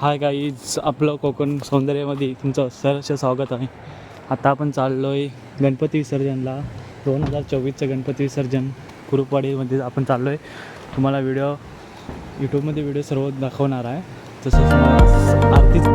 Hi guys आपलं कोकण सौंदर्यामध्ये तुमचं सरस स्वागत आहे. आता आपण चाललो आहे गणपती विसर्जनला. दोन हजार चोवीसचं गणपती विसर्जन कुरुपवाडीमध्ये आपण चाललो आहे तुम्हाला व्हिडिओ यूट्यूबमध्ये व्हिडिओ सर्व दाखवणार आहे. तसंच आरतीच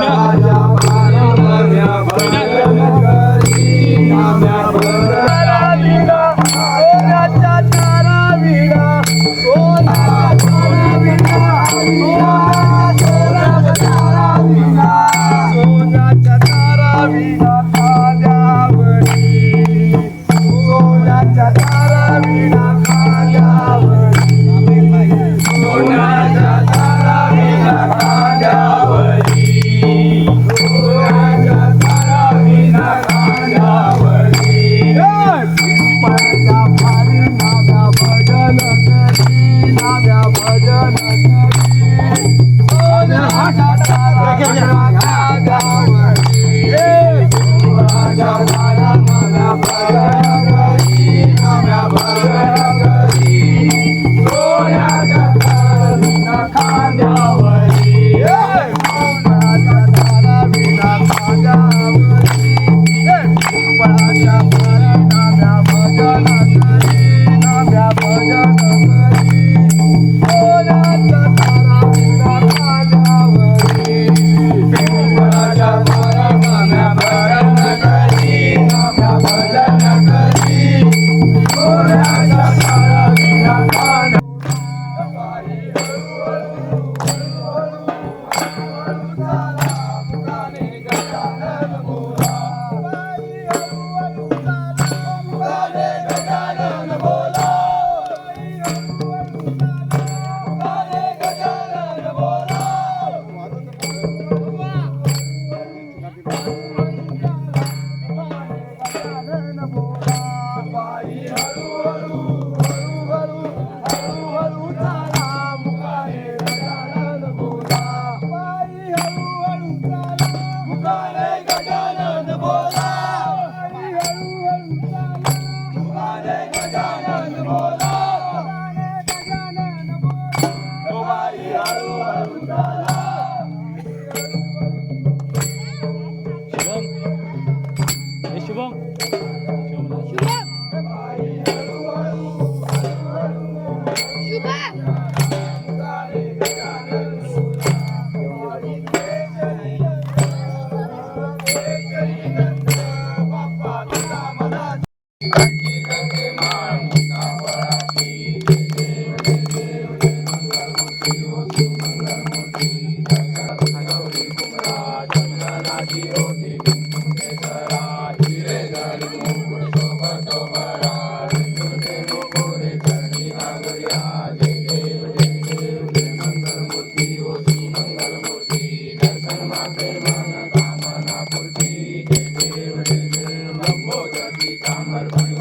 Amen. Gaga. এবং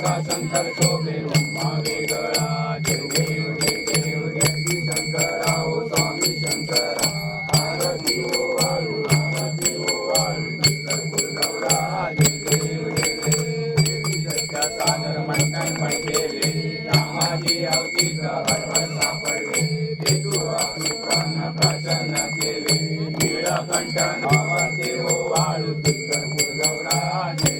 शंकर शोभे मागे गळा देव देव देव देव शंकरा ओ स्वामी शंकरा. आरती हो ओ वाळू आरती ओ वाळू शंकर नवरा देव देव देव सत्या सागर मंडन पण गेले कामाची अवतीत हरवर सापडले. हेतू आपल्या प्रसन्न केले. निळकंठ नावा देव हो वाळू शंकर गौरा देव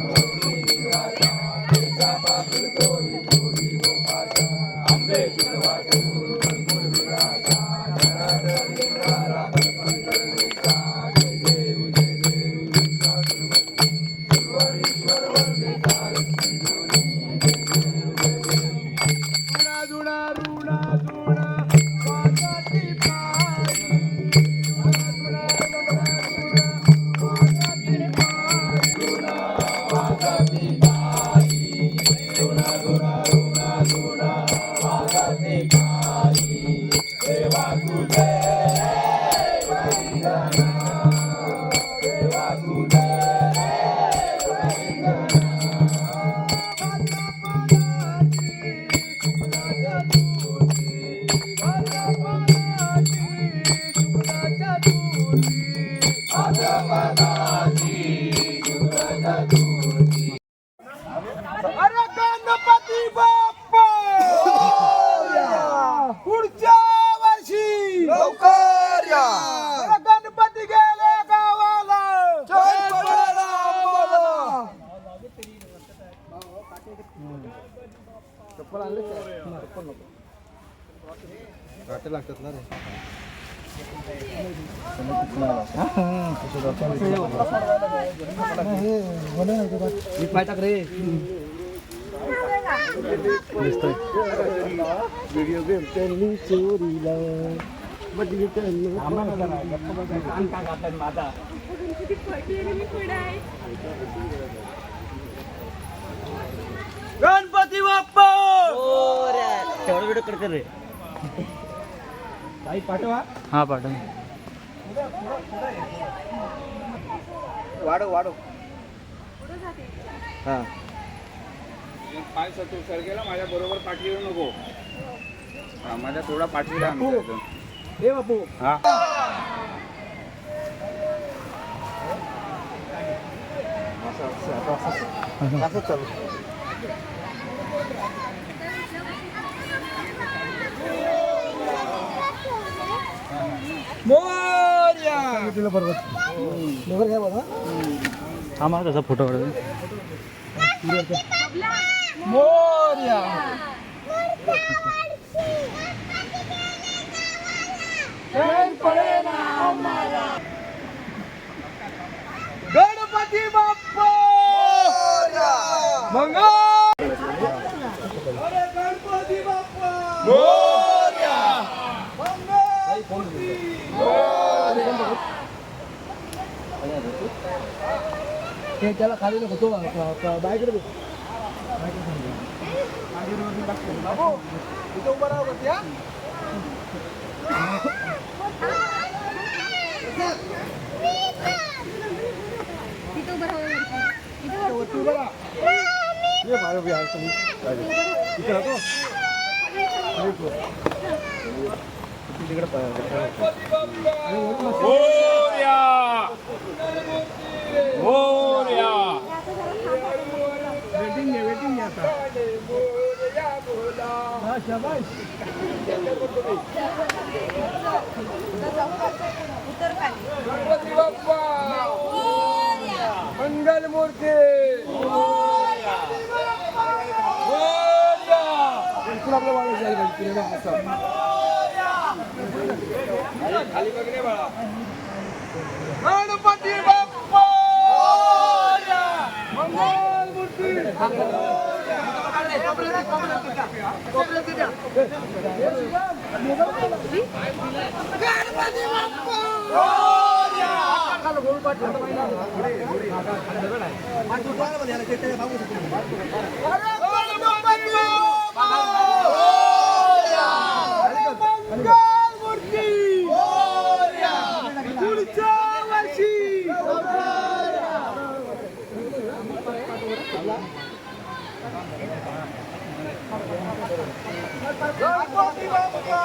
लागतात ना रे मी पाय टाक रे व्हिडिओ गेम त्यांनी चोरीला गणपती बाप्पा करते रे. हां पाठव वाढव वाढव हा पाय सतू सरकेला माझ्या बरोबर पाठीवर नको हा, माझ्या थोडा इथं. ए बापू हा असं चालू मोर्या तुला बरोबर काय हा मला त्याचा फोटो मोर्या. गणपती बाप्पा! मंगळ अरे गणपती बाप्पा मोर्या त्याला खाली नको तो बायकडे बाबू इथं उभं राहा मोरया. मोरया वेटिंग आहे वेटिंग आहे आता. शाबास. गणपती बाप्पा मंगल मूर्ती बिलकुल जाईल मूर्ती गणपती बाप्पा मंगल मूर्ती पुढच्या वर्षी गणपती बाप्पा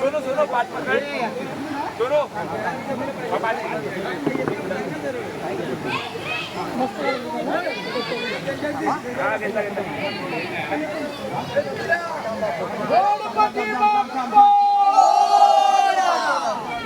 सोनो सोनो पाच पकड. सोनो. गणपती बाप्पा